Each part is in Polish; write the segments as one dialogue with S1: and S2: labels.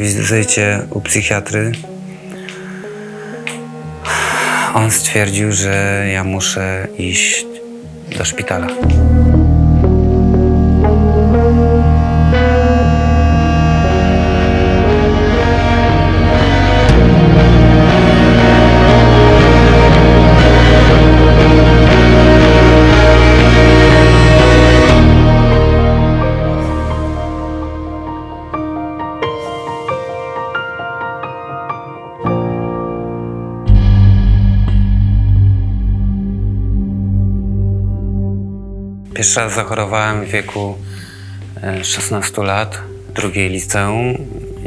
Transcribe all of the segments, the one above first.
S1: wizycie u psychiatry on stwierdził, że ja muszę iść do szpitala. Pierwszy raz zachorowałem w wieku e, 16 lat, drugiej liceum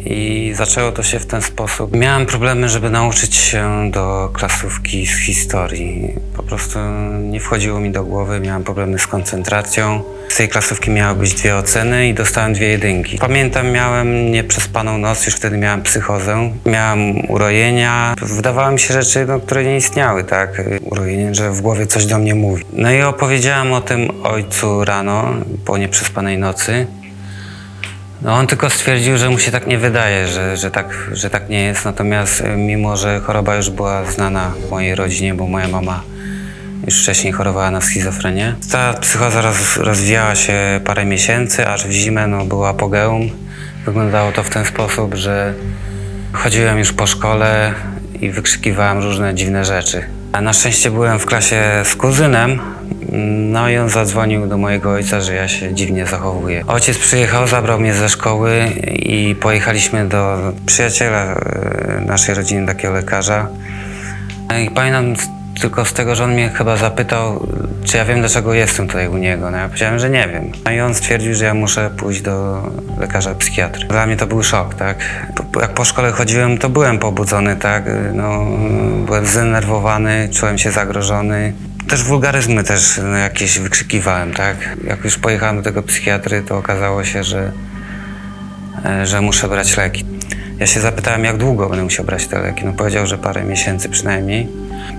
S1: i zaczęło to się w ten sposób. Miałem problemy, żeby nauczyć się do klasówki z historii. Po prostu nie wchodziło mi do głowy, miałem problemy z koncentracją. Z tej klasówki miały być dwie oceny i dostałem dwie jedynki. Pamiętam, miałem nieprzespaną noc, już wtedy miałem psychozę. Miałem urojenia. Wydawały mi się rzeczy, no, które nie istniały, tak? Urojenie, że w głowie coś do mnie mówi. No i opowiedziałem o tym ojcu rano, po nieprzespanej nocy. No on tylko stwierdził, że mu się tak nie wydaje, że, że, tak, że tak nie jest. Natomiast y, mimo, że choroba już była znana mojej rodzinie, bo moja mama już wcześniej chorowała na schizofrenię. Ta psychoza roz, rozwijała się parę miesięcy, aż w zimę no, było apogeum. Wyglądało to w ten sposób, że chodziłem już po szkole i wykrzykiwałem różne dziwne rzeczy. A na szczęście byłem w klasie z kuzynem, no i on zadzwonił do mojego ojca, że ja się dziwnie zachowuję. Ojciec przyjechał, zabrał mnie ze szkoły i pojechaliśmy do przyjaciela e, naszej rodziny, takiego lekarza. I pamiętam tylko z tego, że on mnie chyba zapytał, czy ja wiem, dlaczego jestem tutaj u niego. No ja powiedziałem, że nie wiem. No i on stwierdził, że ja muszę pójść do lekarza psychiatry. Dla mnie to był szok, tak? Jak po szkole chodziłem, to byłem pobudzony, tak? No, byłem zdenerwowany, czułem się zagrożony. Też wulgaryzmy też no, jakieś wykrzykiwałem, tak? Jak już pojechałem do tego psychiatry, to okazało się, że e, że muszę brać leki. Ja się zapytałem, jak długo będę musiał brać te leki. No powiedział, że parę miesięcy przynajmniej.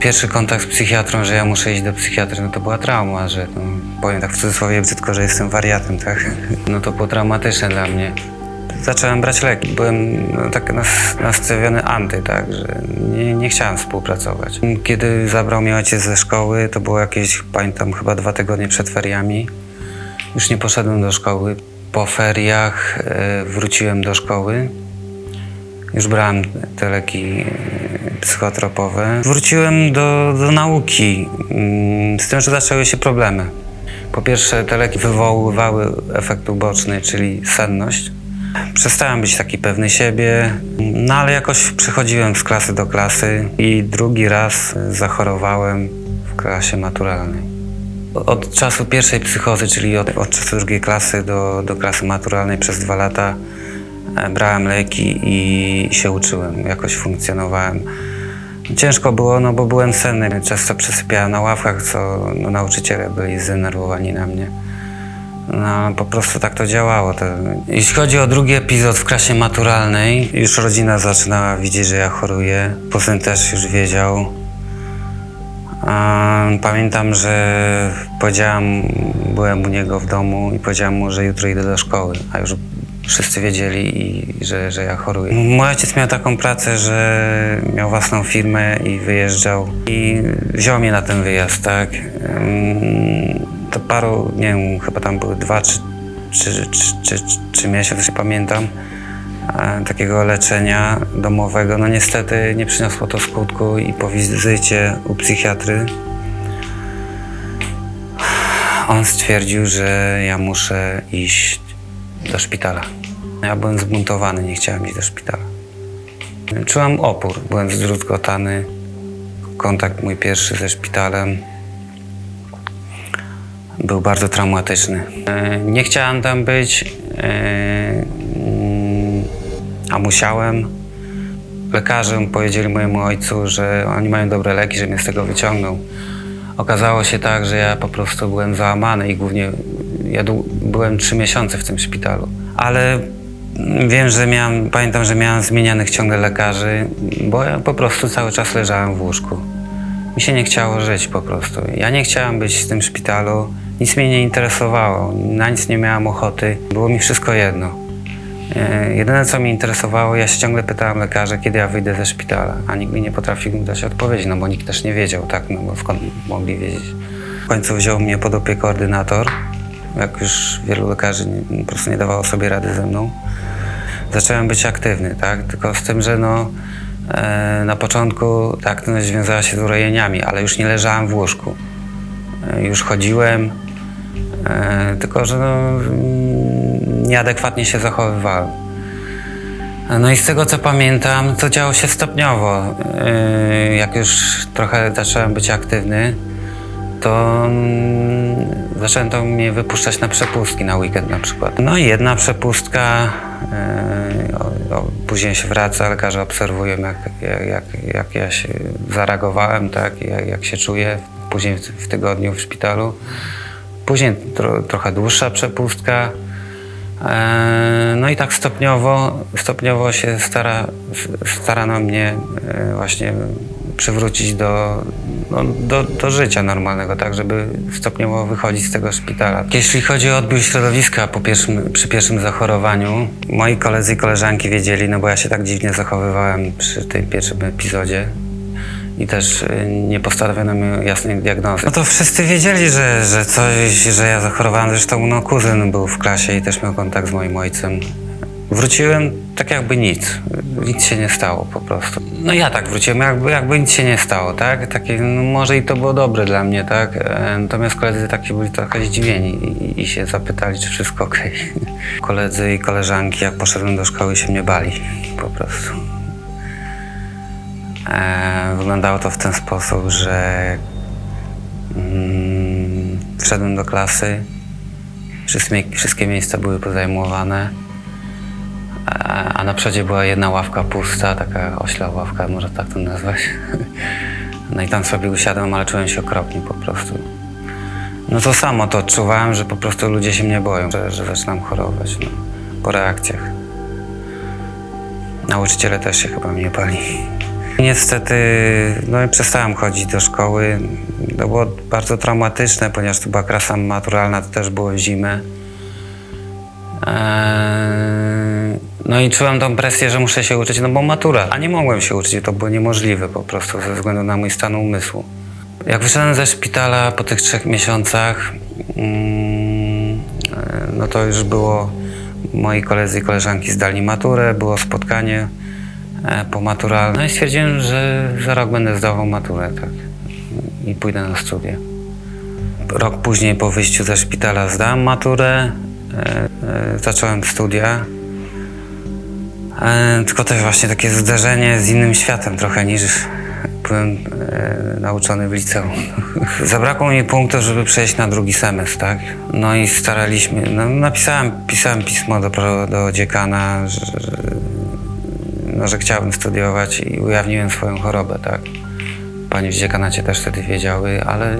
S1: Pierwszy kontakt z psychiatrą, że ja muszę iść do psychiatry, no to była trauma, że no, powiem tak w cudzysłowie brzydko, że jestem wariatem, tak? No to było traumatyczne dla mnie. Zacząłem brać leki. Byłem no, tak nas- nastawiony anty, tak, że nie, nie chciałem współpracować. Kiedy zabrał mnie ojciec ze szkoły, to było jakieś, pamiętam, chyba dwa tygodnie przed feriami. Już nie poszedłem do szkoły. Po feriach e, wróciłem do szkoły. Już brałem te leki e, psychotropowe. Wróciłem do, do nauki, mm, z tym, że zaczęły się problemy. Po pierwsze, te leki wywoływały efekt uboczny, czyli senność. Przestałem być taki pewny siebie, no ale jakoś przechodziłem z klasy do klasy i drugi raz e, zachorowałem w klasie maturalnej. Od czasu pierwszej psychozy, czyli od, od czasu drugiej klasy do, do klasy maturalnej przez dwa lata brałem leki i się uczyłem, jakoś funkcjonowałem. Ciężko było, no bo byłem senny, często przesypiałem na ławkach, co no, nauczyciele byli zdenerwowani na mnie. No, po prostu tak to działało. To... Jeśli chodzi o drugi epizod w klasie maturalnej, już rodzina zaczynała widzieć, że ja choruję. Potem też już wiedział. Pamiętam, że powiedziałam, byłem u niego w domu i powiedziałam mu, że jutro idę do szkoły, a już wszyscy wiedzieli, i, że, że ja choruję. Mój ojciec miał taką pracę, że miał własną firmę i wyjeżdżał i wziął mnie na ten wyjazd, tak. Ym, To paru, nie wiem, chyba tam były dwa czy, czy, czy, czy miesiące, pamiętam takiego leczenia domowego. No niestety nie przyniosło to skutku i po wizycie u psychiatry on stwierdził, że ja muszę iść do szpitala. Ja byłem zbuntowany, nie chciałem iść do szpitala. Czułem opór, byłem zdruzgotany. Kontakt mój pierwszy ze szpitalem był bardzo traumatyczny. E, Nie chciałem tam być, e, mm, a musiałem. Lekarze powiedzieli mojemu ojcu, że oni mają dobre leki, że mnie z tego wyciągną. Okazało się tak, że ja po prostu byłem załamany i głównie ja byłem trzy miesiące w tym szpitalu. Ale wiem, że miałem, pamiętam, że miałem zmienianych ciągle lekarzy, bo ja po prostu cały czas leżałem w łóżku. Mi się nie chciało żyć po prostu. Ja nie chciałem być w tym szpitalu, nic mnie nie interesowało, na nic nie miałem ochoty, było mi wszystko jedno. E, Jedyne, co mnie interesowało, ja się ciągle pytałem lekarzy, kiedy ja wyjdę ze szpitala, a nikt mi nie potrafił dać odpowiedzi, no bo nikt też nie wiedział, tak, no bo skąd mogli wiedzieć. W końcu wziął mnie pod opiekę ordynator, jak już wielu lekarzy po prostu nie dawało sobie rady ze mną. Zacząłem być aktywny, tak, tylko z tym, że no, e, na początku ta aktywność wiązała się z urojeniami, ale już nie leżałem w łóżku. E, już chodziłem, e, tylko że no, mm, nieadekwatnie się zachowywałem. No i z tego co pamiętam, to działo się stopniowo. Jak już trochę zacząłem być aktywny, to mm, zacząłem to mnie wypuszczać na przepustki na weekend na przykład. No i jedna przepustka, yy, o, o, później się wraca, lekarze obserwują jak, jak, jak, jak ja się zareagowałem, tak, jak, jak się czuję później w, w tygodniu w szpitalu. Później tro, trochę dłuższa przepustka. E, No i tak stopniowo, stopniowo się stara, starano mnie e, właśnie przywrócić do, no, do, do życia normalnego, tak, żeby stopniowo wychodzić z tego szpitala. Jeśli chodzi o odbiór środowiska po pierwszym, przy pierwszym zachorowaniu, moi koledzy i koleżanki wiedzieli, no bo ja się tak dziwnie zachowywałem przy tym pierwszym epizodzie, i też y, nie postawiono mi jasnej diagnozy. No to wszyscy wiedzieli, że, że coś, że ja zachorowałem. Zresztą no, kuzyn był w klasie i też miał kontakt z moim ojcem. Wróciłem tak jakby nic. Nic się nie stało po prostu. No ja tak wróciłem, jakby, jakby nic się nie stało, tak? Takie, no może i to było dobre dla mnie, tak? E, Natomiast koledzy taki byli trochę zdziwieni i, i się zapytali, czy wszystko okej. Koledzy i koleżanki, jak poszedłem do szkoły, się mnie bali po prostu. E, wyglądało to w ten sposób, że mm, wszedłem do klasy, wszystkie, wszystkie miejsca były pozajmowane, a na przodzie była jedna ławka pusta, taka ośla ławka, może tak to nazwać. No i tam sobie usiadłem, ale czułem się okropnie po prostu. No to samo to odczuwałem, że po prostu ludzie się mnie boją, że, że zaczynam chorować no, po reakcjach. Nauczyciele też się chyba mnie bali. Niestety no, i przestałem chodzić do szkoły. To było bardzo traumatyczne, ponieważ to była klasa maturalna, to też było zimę. Eee, no i czułem tą presję, że muszę się uczyć, no bo matura. A nie mogłem się uczyć, to było niemożliwe po prostu ze względu na mój stan umysłu. Jak wyszedłem ze szpitala po tych trzech miesiącach, mm, no to już było, moi koledzy i koleżanki zdali maturę, było spotkanie e, pomaturalne. No i stwierdziłem, że za rok będę zdawał maturę, tak. I pójdę na studia. Rok później po wyjściu ze szpitala zdałem maturę, e, e, zacząłem studia. E, tylko też właśnie takie zderzenie z innym światem trochę niż byłem e, nauczony w liceum. Zabrakło mi punktów, żeby przejść na drugi semestr, tak? No i staraliśmy, no, napisałem pisałem pismo do, do dziekana, że, no, że chciałbym studiować i ujawniłem swoją chorobę, tak? Pani w dziekanacie też wtedy wiedziały, ale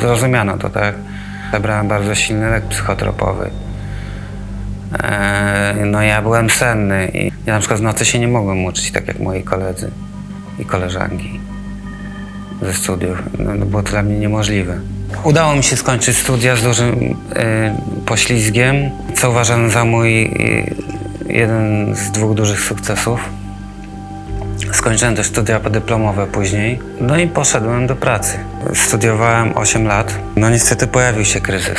S1: zrozumiano to, tak? Zabrałem bardzo silny lek psychotropowy. Eee, No ja byłem senny i ja na przykład w nocy się nie mogłem uczyć, tak jak moi koledzy i koleżanki ze studiów. No, no było to dla mnie niemożliwe. Udało mi się skończyć studia z dużym e, poślizgiem, co uważam za mój e, jeden z dwóch dużych sukcesów. Skończyłem też studia podyplomowe później, no i poszedłem do pracy. Studiowałem 8 lat. No niestety pojawił się kryzys.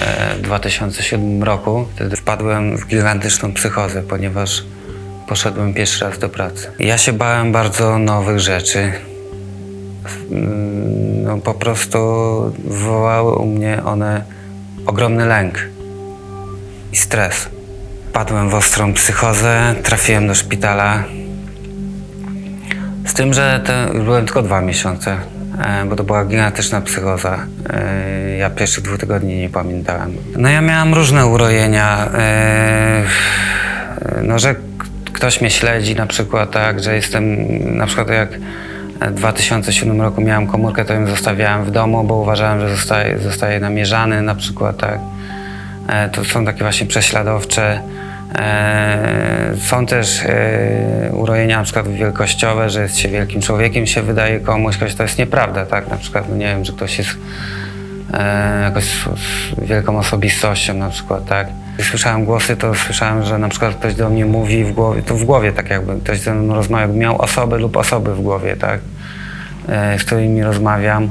S1: E, W 2007 roku wtedy wpadłem w gigantyczną psychozę, ponieważ poszedłem pierwszy raz do pracy. Ja się bałem bardzo nowych rzeczy. Mm, No, po prostu wywołały u mnie one ogromny lęk i stres. Padłem w ostrą psychozę, trafiłem do szpitala. Z tym, że to byłem tylko dwa miesiące, bo to była gigantyczna psychoza. E, Ja pierwszych dwóch tygodni nie pamiętałem. No ja miałem różne urojenia. e, No, że ktoś mnie śledzi na przykład, tak, że jestem, na przykład jak w 2007 roku miałem komórkę, to ją zostawiałem w domu, bo uważałem, że zostaje, namierzany na przykład, tak. E, To są takie właśnie prześladowcze. E, Są też e, urojenia na przykład wielkościowe, że jest się wielkim człowiekiem, się wydaje komuś, choć to jest nieprawda, tak? Na przykład, no nie wiem, że ktoś jest e, jakoś wielką osobistością na przykład, tak. Słyszałem głosy, to słyszałem, że na przykład ktoś do mnie mówi w głowie, to w głowie tak jakby ktoś ze mną rozmawia, miał osobę lub osoby w głowie, tak, z którymi rozmawiam.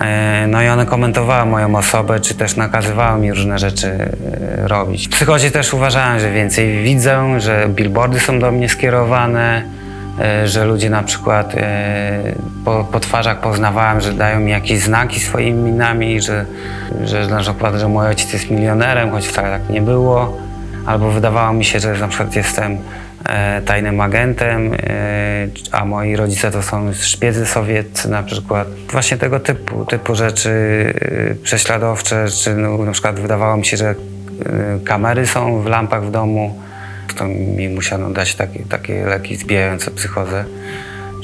S1: E, No i one komentowały moją osobę, czy też nakazywały mi różne rzeczy e, robić. W psychozie też uważałem, że więcej widzę, że billboardy są do mnie skierowane, e, że ludzie na przykład po, po twarzach poznawałem, że dają mi jakieś znaki swoimi minami, że, że na przykład, że mój ojciec jest milionerem, choć wcale tak nie było. Albo wydawało mi się, że na przykład jestem tajnym agentem, e, a moi rodzice to są szpiedzy sowieccy na przykład. Właśnie tego typu, typu rzeczy e, prześladowcze, czy no, na przykład wydawało mi się, że e, kamery są w lampach w domu. To mi musiano dać takie, takie leki zbijające psychozę.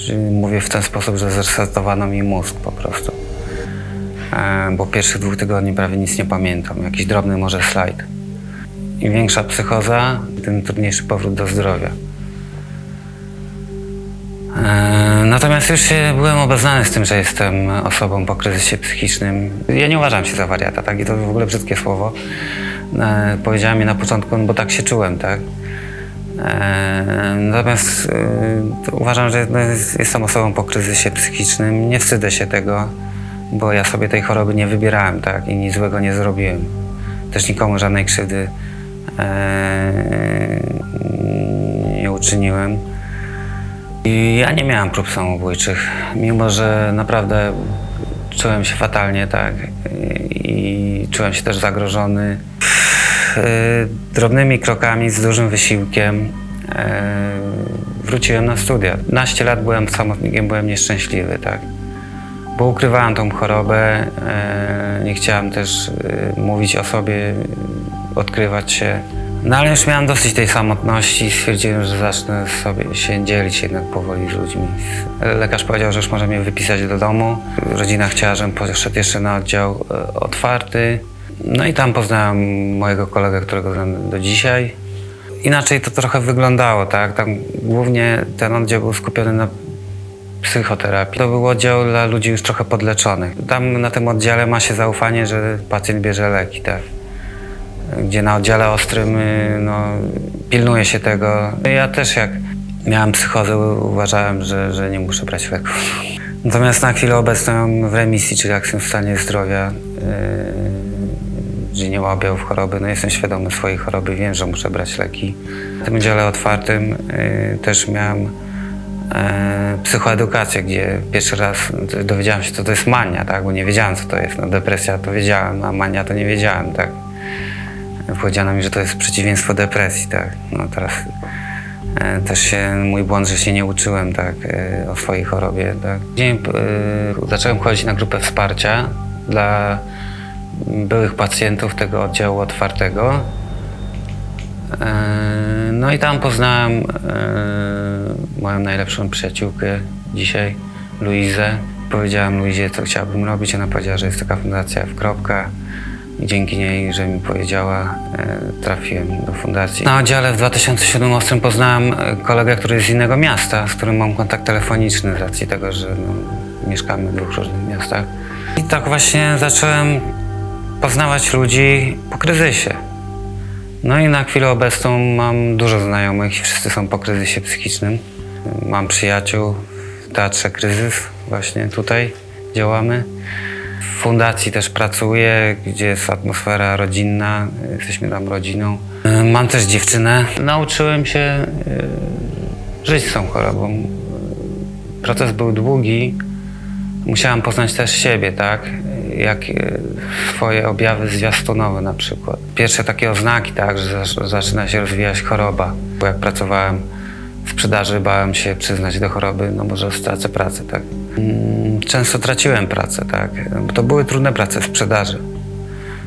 S1: Czyli mówię w ten sposób, że zresetowano mi mózg po prostu. E, bo pierwszych dwóch tygodni prawie nic nie pamiętam. Jakiś drobny może slajd. Im większa psychoza, tym trudniejszy powrót do zdrowia. E, Natomiast już się byłem obeznany z tym, że jestem osobą po kryzysie psychicznym. Ja nie uważam się za wariata, tak? I to w ogóle brzydkie słowo. E, Powiedziałem je na początku, bo tak się czułem, tak? E, Natomiast to uważam, że no, jest- jestem osobą po kryzysie psychicznym. Nie wstydzę się tego, bo ja sobie tej choroby nie wybierałem, tak? I nic złego nie zrobiłem. Też nikomu żadnej krzywdy nie uczyniłem. I ja nie miałem prób samobójczych, mimo że naprawdę czułem się fatalnie, tak? I czułem się też zagrożony. E, Drobnymi krokami, z dużym wysiłkiem e, wróciłem na studia. Naście lat byłem samotnikiem, byłem nieszczęśliwy, tak? Bo ukrywałem tą chorobę, nie chciałem też mówić o sobie, odkrywać się. No ale już miałem dosyć tej samotności i stwierdziłem, że zacznę sobie się dzielić jednak powoli z ludźmi. Lekarz powiedział, że już może mnie wypisać do domu. Rodzina chciała, żebym poszedł jeszcze na oddział e, otwarty. No i tam poznałem mojego kolegę, którego znam do dzisiaj. Inaczej to trochę wyglądało, tak? Tam głównie ten oddział był skupiony na psychoterapii. To był oddział dla ludzi już trochę podleczonych. Tam na tym oddziale ma się zaufanie, że pacjent bierze leki, tak? Gdzie na oddziale ostrym y, no, pilnuje się tego. Ja też jak miałem psychozę, uważałem, że, że nie muszę brać leków. Natomiast na chwilę obecną w remisji, czyli jak jestem w stanie zdrowia, yy, że nie mam objawów choroby, no jestem świadomy swojej choroby, wiem, że muszę brać leki. W tym dziale otwartym yy, też miałem e, psychoedukację, gdzie pierwszy raz dowiedziałem się, co to jest mania, tak? bo nie wiedziałem, co to jest. No, depresja to wiedziałem, a mania to nie wiedziałem. Tak? Powiedziano mi, że to jest przeciwieństwo depresji. Tak? No, teraz e, też się, mój błąd, że się nie uczyłem tak, e, o swojej chorobie. Tak? Później e, zacząłem chodzić na grupę wsparcia dla byłych pacjentów tego oddziału otwartego. E, No i tam poznałem e, moją najlepszą przyjaciółkę dzisiaj, Luizę. Powiedziałem Luizie, co chciałabym robić. Ona powiedziała, że jest taka fundacja w kropka. Dzięki niej, że mi powiedziała, e, trafiłem do fundacji. Na oddziale w 2007 Ostrym poznałem e, kolegę, który jest z innego miasta, z którym mam kontakt telefoniczny z racji tego, że no, mieszkamy w dwóch różnych miastach. I tak właśnie zacząłem poznawać ludzi po kryzysie. No i na chwilę obecną mam dużo znajomych wszyscy są po kryzysie psychicznym. Mam przyjaciół w Teatrze Kryzys, właśnie tutaj działamy. W fundacji też pracuję, gdzie jest atmosfera rodzinna, jesteśmy tam rodziną. Y, Mam też dziewczynę. Nauczyłem się y, żyć z tą chorobą. Proces był długi, musiałam poznać też siebie, tak? Jak e, swoje objawy zwiastunowe na przykład. Pierwsze takie oznaki, tak, że zac- zaczyna się rozwijać choroba. Bo jak pracowałem w sprzedaży, bałem się przyznać do choroby, no może stracę pracę, tak? Mm, Często traciłem pracę, tak? To były trudne prace w sprzedaży.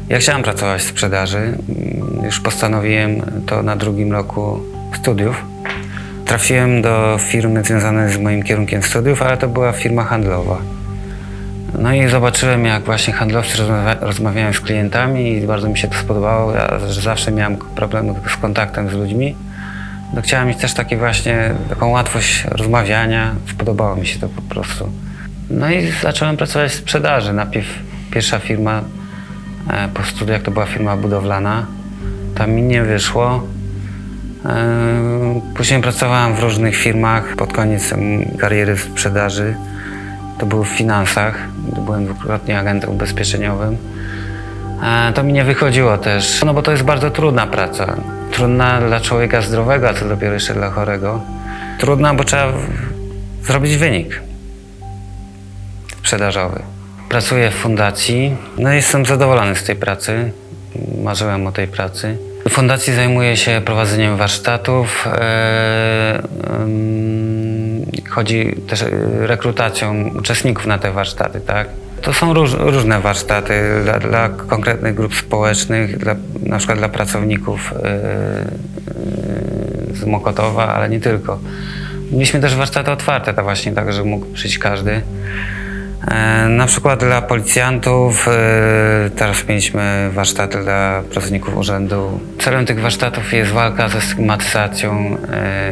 S1: Ja chciałem pracować w sprzedaży. Mm, Już postanowiłem to na drugim roku studiów. Trafiłem do firmy związanej z moim kierunkiem studiów, ale to była firma handlowa. No i zobaczyłem, jak właśnie handlowcy rozmawia- rozmawiają z klientami i bardzo mi się to spodobało. Ja zawsze miałem problemy z kontaktem z ludźmi. No, chciałem mieć też takie właśnie, taką łatwość rozmawiania. Spodobało mi się to po prostu. No i zacząłem pracować w sprzedaży. Najpierw Pierwsza firma e, po studiach to była firma budowlana. Tam mi nie wyszło. E, Później pracowałem w różnych firmach. Pod koniec kariery w sprzedaży to było w finansach. Byłem dwukrotnie agentem ubezpieczeniowym. E, To mi nie wychodziło też, no bo to jest bardzo trudna praca. Trudna dla człowieka zdrowego, a co dopiero jeszcze dla chorego. Trudna, bo trzeba zrobić wynik sprzedażowy. Pracuję w fundacji, no i jestem zadowolony z tej pracy. Marzyłem o tej pracy. W fundacji zajmuję się prowadzeniem warsztatów. E, em, chodzi też e, rekrutacją uczestników na te warsztaty, tak? To są róż, różne warsztaty dla, dla konkretnych grup społecznych, dla, na przykład dla pracowników e, e, z Mokotowa, ale nie tylko. Mieliśmy też warsztaty otwarte, tak właśnie, tak, że mógł przyjść każdy. E, Na przykład dla policjantów, teraz mieliśmy warsztaty dla pracowników urzędu. Celem tych warsztatów jest walka ze stygmatyzacją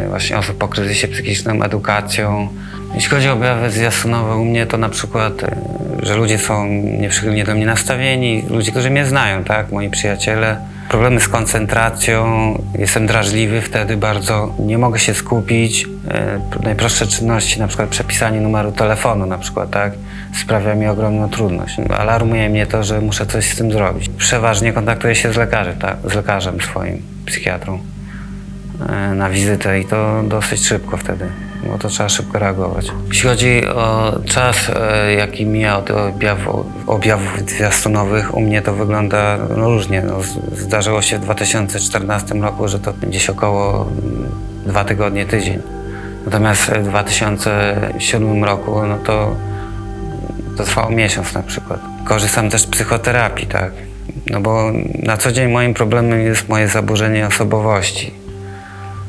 S1: właśnie osób po kryzysie psychicznym, edukacją. Jeśli chodzi o objawy zwiastunowe u mnie, to na przykład, e, że ludzie są nieprzychylnie do mnie nastawieni, ludzie, którzy mnie znają, tak, moi przyjaciele. Problemy z koncentracją, jestem drażliwy wtedy bardzo, nie mogę się skupić. E, najprostsze czynności, na przykład przepisanie numeru telefonu na przykład, tak, sprawia mi ogromną trudność. Alarmuje mnie to, że muszę coś z tym zrobić. Przeważnie kontaktuję się z lekarzem, tak, z lekarzem swoim, psychiatrą e, na wizytę i to dosyć szybko wtedy, bo to trzeba szybko reagować. Jeśli chodzi o czas, e, jaki mija od objawów, zwiastunowych, u mnie to wygląda no, różnie. No, zdarzyło się w 2014 roku, że to gdzieś około mm, dwa tygodnie, tydzień. Natomiast w 2007 roku, no to to trwało miesiąc na przykład. Korzystam też z psychoterapii, tak? No bo na co dzień moim problemem jest moje zaburzenie osobowości.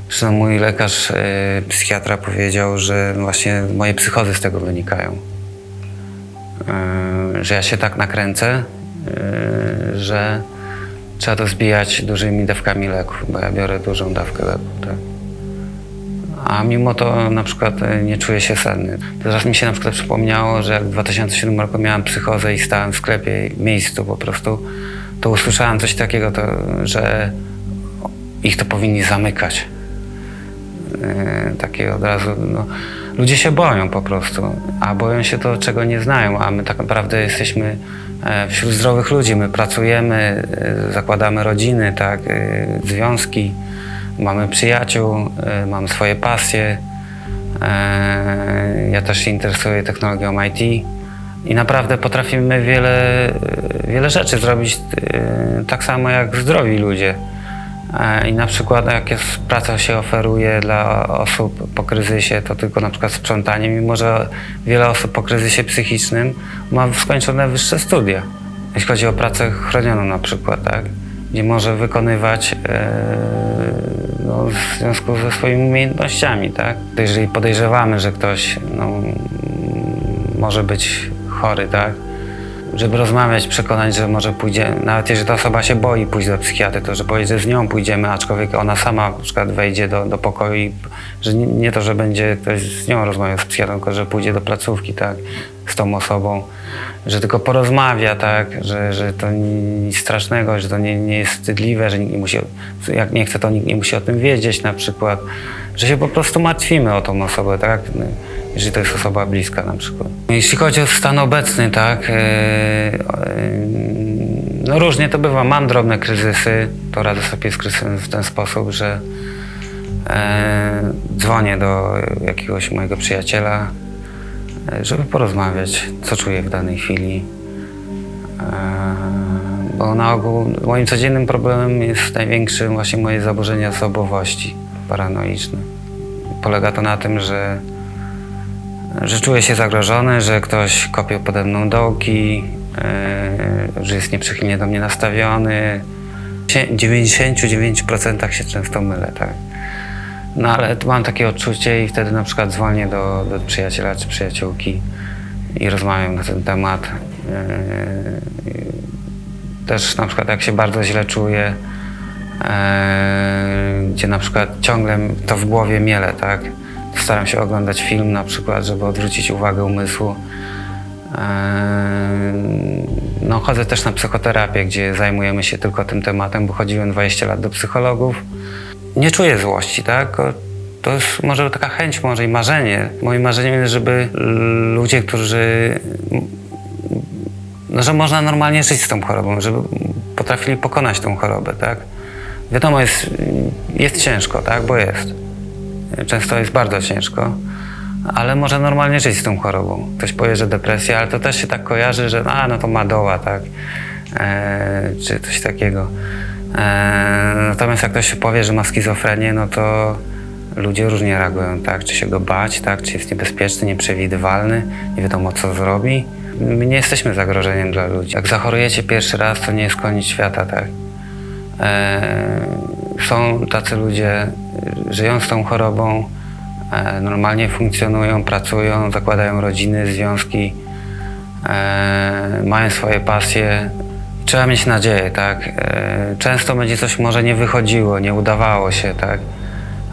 S1: Zresztą mój lekarz, e, psychiatra powiedział, że właśnie moje psychozy z tego wynikają. E, że ja się tak nakręcę, e, że trzeba to zbijać dużymi dawkami leków, bo ja biorę dużą dawkę leków, tak? A mimo to na przykład nie czuję się senny. Teraz mi się na przykład przypomniało, że jak w 2007 roku miałem psychozę i stałem w sklepie miejscu po prostu, to usłyszałem coś takiego, to, że ich to powinni zamykać. E, takie od razu, no, ludzie się boją po prostu, a boją się to, czego nie znają, a my tak naprawdę jesteśmy e, wśród zdrowych ludzi, my pracujemy, e, zakładamy rodziny, tak, e, związki, mamy przyjaciół, mamy swoje pasje. Ja też się interesuję technologią IT i naprawdę potrafimy wiele, wiele rzeczy zrobić tak samo jak zdrowi ludzie. E, I na przykład jak jest, praca się oferuje dla osób po kryzysie, to tylko na przykład sprzątanie, mimo że wiele osób po kryzysie psychicznym ma skończone wyższe studia. Jeśli chodzi o pracę chronioną na przykład, tak? Gdzie może wykonywać e, no, w związku ze swoimi umiejętnościami, tak? Jeżeli podejrzewamy, że ktoś no, może być chory, tak? Żeby rozmawiać, przekonać, że może pójdzie, nawet jeżeli ta osoba się boi pójść do psychiatry, to że powie, że z nią pójdziemy, aczkolwiek ona sama na przykład wejdzie do, do pokoju i że nie, nie to, że będzie ktoś z nią rozmawiał z psychiatrą, tylko że pójdzie do placówki, tak, z tą osobą, że tylko porozmawia, tak, że, że to nic strasznego, że to nie, nie jest wstydliwe, że nikt nie musi, jak nie chce, to nikt nie musi o tym wiedzieć na przykład, że się po prostu martwimy o tą osobę, tak, jeżeli to jest osoba bliska na przykład. Jeśli chodzi o stan obecny, tak, e, e, no różnie to bywa. Mam drobne kryzysy, to radzę sobie z kryzysem w ten sposób, że e, dzwonię do jakiegoś mojego przyjaciela, żeby porozmawiać, co czuję w danej chwili. E, bo na ogół moim codziennym problemem jest największym właśnie moje zaburzenie osobowości paranoiczne. Polega to na tym, że że czuję się zagrożony, że ktoś kopie pode mną dołki, yy, że jest nieprzychylnie do mnie nastawiony. W 99% się często mylę, tak. No ale mam takie odczucie i wtedy na przykład dzwonię do, do przyjaciela czy przyjaciółki i rozmawiam na ten temat. Yy, też na przykład jak się bardzo źle czuję, e, gdzie na przykład ciągle to w głowie miele, tak? Staram się oglądać film na przykład, żeby odwrócić uwagę umysłu. E, No, chodzę też na psychoterapię, gdzie zajmujemy się tylko tym tematem, bo chodziłem 20 lat do psychologów. Nie czuję złości, tak? To jest może taka chęć, może i marzenie. Moim marzeniem jest, żeby ludzie, którzy no, że można normalnie żyć z tą chorobą, żeby potrafili pokonać tą chorobę, tak? Wiadomo, jest, jest ciężko, tak? Bo jest. Często jest bardzo ciężko, ale może normalnie żyć z tą chorobą. Ktoś powie, że depresja, ale to też się tak kojarzy, że a, no to ma doła, tak? E, czy coś takiego. E, natomiast jak ktoś powie, że ma schizofrenię, no to ludzie różnie reagują, tak? Czy się go bać, tak? Czy jest niebezpieczny, nieprzewidywalny, nie wiadomo co zrobi. My nie jesteśmy zagrożeniem dla ludzi. Jak zachorujecie pierwszy raz, to nie jest koniec świata, tak? E, są tacy ludzie, żyją z tą chorobą, e, normalnie funkcjonują, pracują, zakładają rodziny, związki, mają swoje pasje. Trzeba mieć nadzieję, tak? E, często będzie coś może nie wychodziło, nie udawało się, tak?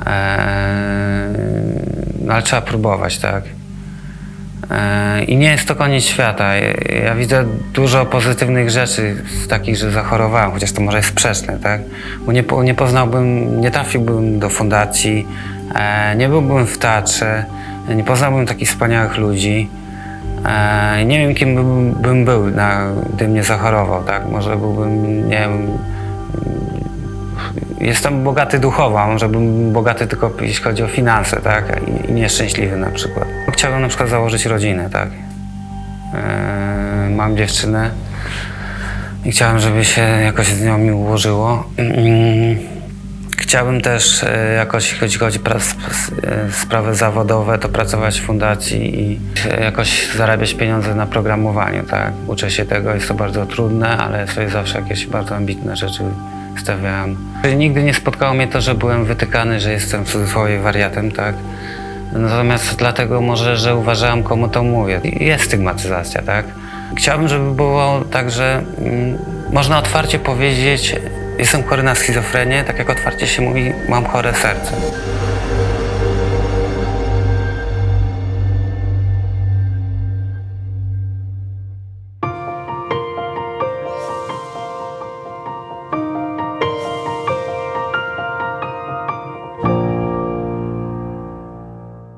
S1: E, no ale trzeba próbować, tak? E, I nie jest to koniec świata. Ja, widzę dużo pozytywnych rzeczy z takich, że zachorowałem, chociaż to może jest sprzeczne, tak? Bo nie, nie poznałbym, nie trafiłbym do fundacji, nie byłbym w teatrze, nie poznałbym takich wspaniałych ludzi. E, nie wiem, kim bym, bym był, na, gdybym nie zachorował, tak? Może byłbym, nie wiem, jestem bogaty duchowo, a może bym bogaty tylko jeśli chodzi o finanse, tak? I, i nieszczęśliwy na przykład. Chciałbym na przykład założyć rodzinę, tak? Eee, mam dziewczynę i chciałem, żeby się jakoś z nią mi ułożyło. Chciałbym też e, jakoś, jeśli chodzi o e, sprawy zawodowe, to pracować w fundacji i e, jakoś zarabiać pieniądze na programowaniu, tak? Uczę się tego, jest to bardzo trudne, ale sobie zawsze jakieś bardzo ambitne rzeczy stawiałem. Nigdy nie spotkało mnie to, że byłem wytykany, że jestem w cudzysłowie wariatem, tak? Natomiast dlatego może, że uważałem, komu to mówię. Jest stygmatyzacja, tak? Chciałbym, żeby było tak, że mm, można otwarcie powiedzieć, jestem chory na schizofrenię, tak jak otwarcie się mówi, mam chore serce.